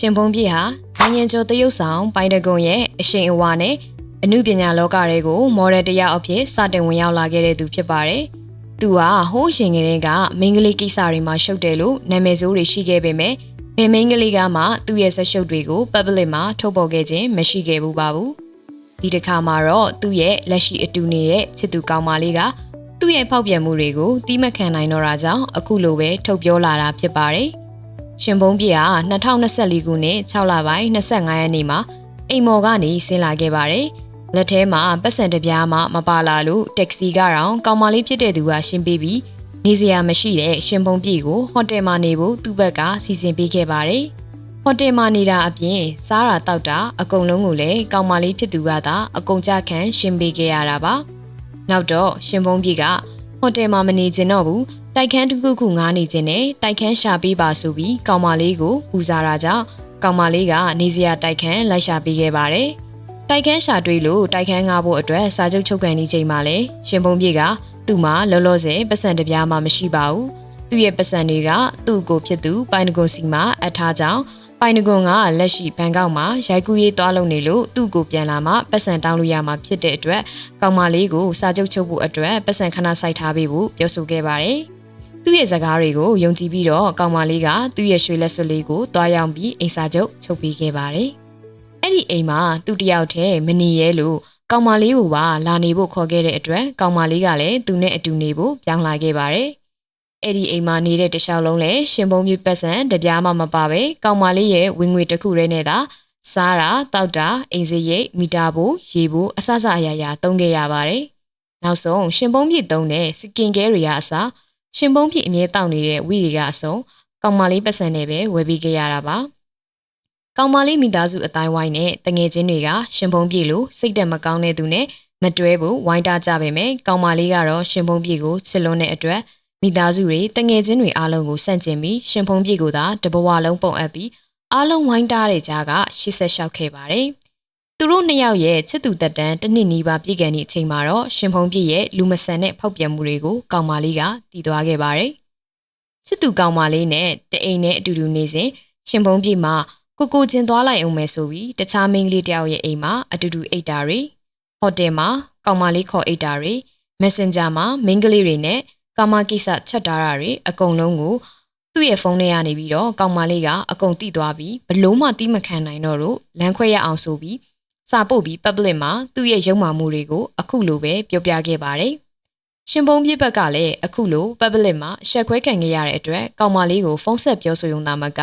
ရှင်ဖုံးပြည့်ဟာနိုင်ငံကျော်သရုပ်ဆောင်ပိုင်တကွန်ရဲ့အရှိန်အဝါနဲ့အမှုပညာလောကတွေကိုမော်ဒယ်တယောက်အဖြစ်စတင်ဝင်ရောက်လာခဲ့တဲ့သူဖြစ်ပါတယ်။သူဟာဟိုးရှင်ကလေးကမင်းကလေးကိစ္စတွေမှာရှုပ်တယ်လို့နာမည်ဆိုးတွေရှိခဲ့ပေမဲ့ဘယ်မင်းကလေးကမှသူ့ရဲ့ဆက်ရှုပ်တွေကို public မှာထုတ်ပေါ်ခဲ့ခြင်းမရှိခဲ့ဘူးပါဘူး။ဒီတစ်ခါမှာတော့သူ့ရဲ့လက်ရှိအတူနေတဲ့ချစ်သူကောင်မလေးကသူ့ရဲ့ဖောက်ပြန်မှုတွေကိုတီးမခံနိုင်တော့တာကြောင့်အခုလိုပဲထုတ်ပြောလာတာဖြစ်ပါတယ်။ ရှင်ဘုံပြေဟာ2024ခုနှစ်6လပိုင်း25ရက်နေ့မှာအိမ်မော်ကနေဆင်းလာခဲ့ပါတယ်။လက်ထဲမှာပတ်စံတစ်ပြားမှမပါလာလို့တက္ကစီကတော့ကောင်မလေးဖြစ်တဲ့သူကရှင်းပေးပြီးနေစရာမရှိတဲ့ရှင်ဘုံပြေကိုဟိုတယ်မှာနေဖို့သူ့ဘက်ကစီစဉ်ပေးခဲ့ပါတယ်။ဟိုတယ်မှာနေတာအပြင်စားတာတောက်တာအကုန်လုံးကိုလည်းကောင်မလေးဖြစ်သူကသာအကုန်ကြခံရှင်းပေးခဲ့ရတာပါ။နောက်တော့ရှင်ဘုံပြေကဟိုတယ်မှာမနေချင်တော့ဘူး တိုက်ခန်းတစ်ခုခုငားနေခြင်းနဲ့တိုက်ခန်းရှာပေးပါဆိုပြီးကောင်မလေးကိုပူဇာတာကြောင့်ကောင်မလေးကနေစရာတိုက်ခန်းလိုက်ရှာပေးခဲ့ပါတယ်။တိုက်ခန်းရှာတွေ့လို့တိုက်ခန်းငားဖို့အတွက်စာချုပ်ချုပ်ကန်နေချိန်မှာလဲရှင်ဘုံပြေကသူ့မှာလောလောဆယ်ပတ်စံတစ်ပြားမှမရှိပါဘူး။သူ့ရဲ့ပတ်စံတွေကသူ့ကိုဖြစ်သူပိုင်နဂွန်စီမှာအထားကြောင်းပိုင်နဂွန်ကလက်ရှိဘန်ကောက်မှာရိုက်ကူးရေးသွားလုပ်နေလို့သူ့ကိုပြန်လာမှပတ်စံတောင်းလို့ရမှာဖြစ်တဲ့အတွက်ကောင်မလေးကိုစာချုပ်ချုပ်ဖို့အတွက်ပတ်စံခဏစိုက်ထားပေးဖို့ပြောဆိုခဲ့ပါတယ်။ သူ့ရဲ့စကားတွေကိုယုံကြည်ပြီးတော့ကောင်မလေးကသူ့ရဲ့ရွှေလက်စွပ်လေးကိုတွားရောက်ပြီးအိမ်စာချုပ်ချုပ်ပေးခဲ့ပါတယ်။အဲ့ဒီအိမ်မှာသူတယောက်တည်းမနေရဲလို့ကောင်မလေးကိုပါလာနေဖို့ခေါ်ခဲ့တဲ့အတွက်ကောင်မလေးကလည်းသူနဲ့အတူနေဖို့ပြောင်းလာခဲ့ပါတယ်။အဲ့ဒီအိမ်မှာနေတဲ့တခြားလုံးလည်းရှင်ပုံမြပတ်စံတပြားမှမပါပဲကောင်မလေးရဲ့ဝင်ငွေတစ်ခုတည်းနဲ့သာစားတာတောက်တာအိမ်စရိတ်မီတာဖို့ရေဖို့အစစအရာရာသုံးခဲ့ရပါတယ်။နောက်ဆုံးရှင်ပုံပြည့်သုံးတဲ့စကင်ကဲတွေအစား ရှင်ပုံပြည့်အမြဲတောက်နေတဲ့ဝီတွေကအစုံကောင်မလေးပတ်စံနဲ့ပဲဝယ်ပြီးခဲ့ရတာပါ။ကောင်မလေးမိသားစုအတိုင်းဝိုင်းနဲ့တငယ်ချင်းတွေကရှင်ပုံပြည့်လို့စိတ်တက်မကောင်းတဲ့သူနဲ့မတွဲဘူးဝိုင်းတာကြပေမဲ့ကောင်မလေးကတော့ရှင်ပုံပြည့်ကိုချစ်လွန်းတဲ့အတွက်မိသားစုတွေတငယ်ချင်းတွေအားလုံးကိုစန့်ကျင်ပြီးရှင်ဖုံပြည့်ကိုသာတဘဝလုံးပုံအပ်ပြီးအားလုံးဝိုင်းတားတဲ့ကြားကရှစ်ဆက်လျှောက်ခဲ့ပါတယ်။ သူတို့နှစ်ယောက်ရဲ့ချစ်သူတက်တန်းတစ်နှစ်နီးပါးပြည့်ကန်တဲ့အချိန်မှာတော့ရှင်ဖုံပြည့်ရဲ့လူမဆန်တဲ့ဖောက်ပြန်မှုတွေကိုကောင်မလေးကတည်သွားခဲ့ပါတယ်။ချစ်သူကောင်မလေးနဲ့တအိမ်နဲ့အတူတူနေစဉ်ရှင်ဖုံပြည့်မှာကိုကိုချင်းသွားလိုက်အောင်မယ်ဆိုပြီးတခြားမိန်းကလေးတယောက်ရဲ့အိမ်မှာအတူတူအိတ်တာတွေဟိုတယ်မှာကောင်မလေးခေါ်အိတ်တာတွေ Messenger မှာမိန်းကလေးတွေနဲ့ကာမကိစ္စချက်တာတာတွေအကုန်လုံးကိုသူ့ရဲ့ဖုန်းထဲကနေပြီးတော့ကောင်မလေးကအကုန်တိသွားပြီးဘလို့မှတီးမခံနိုင်တော့လို့လမ်းခွဲရအောင်ဆိုပြီး စာပို့ပြီး public မှာသူ့ရဲ့ရုံမာမှုတွေကိုအခုလိုပဲပြောပြခဲ့ပါတယ်။ရှင်ပုံပြစ်ဘက်ကလည်းအခုလို public မှာရှက်ခွဲခံခဲ့ရတဲ့အတွက်ကောင်မလေးကိုဖုန်းဆက်ပြောဆိုရုံသာမက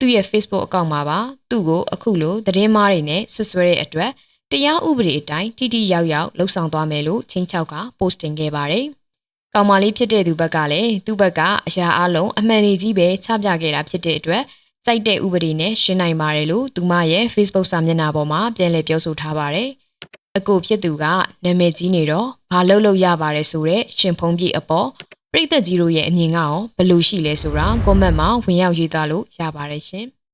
သူ့ရဲ့ Facebook အကောင့်မှာပါသူ့ကိုအခုလိုသတင်းမားတွေနဲ့ဆွဆွဲတဲ့အတွက်တရားဥပဒေအတိုင်းတိတိယောက်ယောက်လှုပ်ဆောင်သွားမယ်လို့ချင်းချောက်က post တင်ခဲ့ပါတယ်။ကောင်မလေးဖြစ်တဲ့သူဘက်ကလည်းသူ့ဘက်ကအရာအလုံးအမှန်ကြီးပဲချပြခဲ့တာဖြစ်တဲ့အတွက် စိုက်တဲ့ဥပဒေနဲ့ရှင်းနိုင်ပါတယ်လို့သူမရဲ့ Facebook စာမျက်နှာပေါ်မှာပြန်လည်ပြောဆိုထားပါတယ်။အကိုဖြစ်သူကနာမည်ကြီးနေတော့ဘာလုပ်လို့ရပါတယ်ဆိုတော့ရှင်ဖုံးပြည့်အပေါ်ပြည်သက်ကြီးတို့ရဲ့အမြင်ကရောဘယ်လိုရှိလဲဆိုတာ comment မှာဝင်ရောက်ရေးသားလို့ရပါတယ်ရှင်။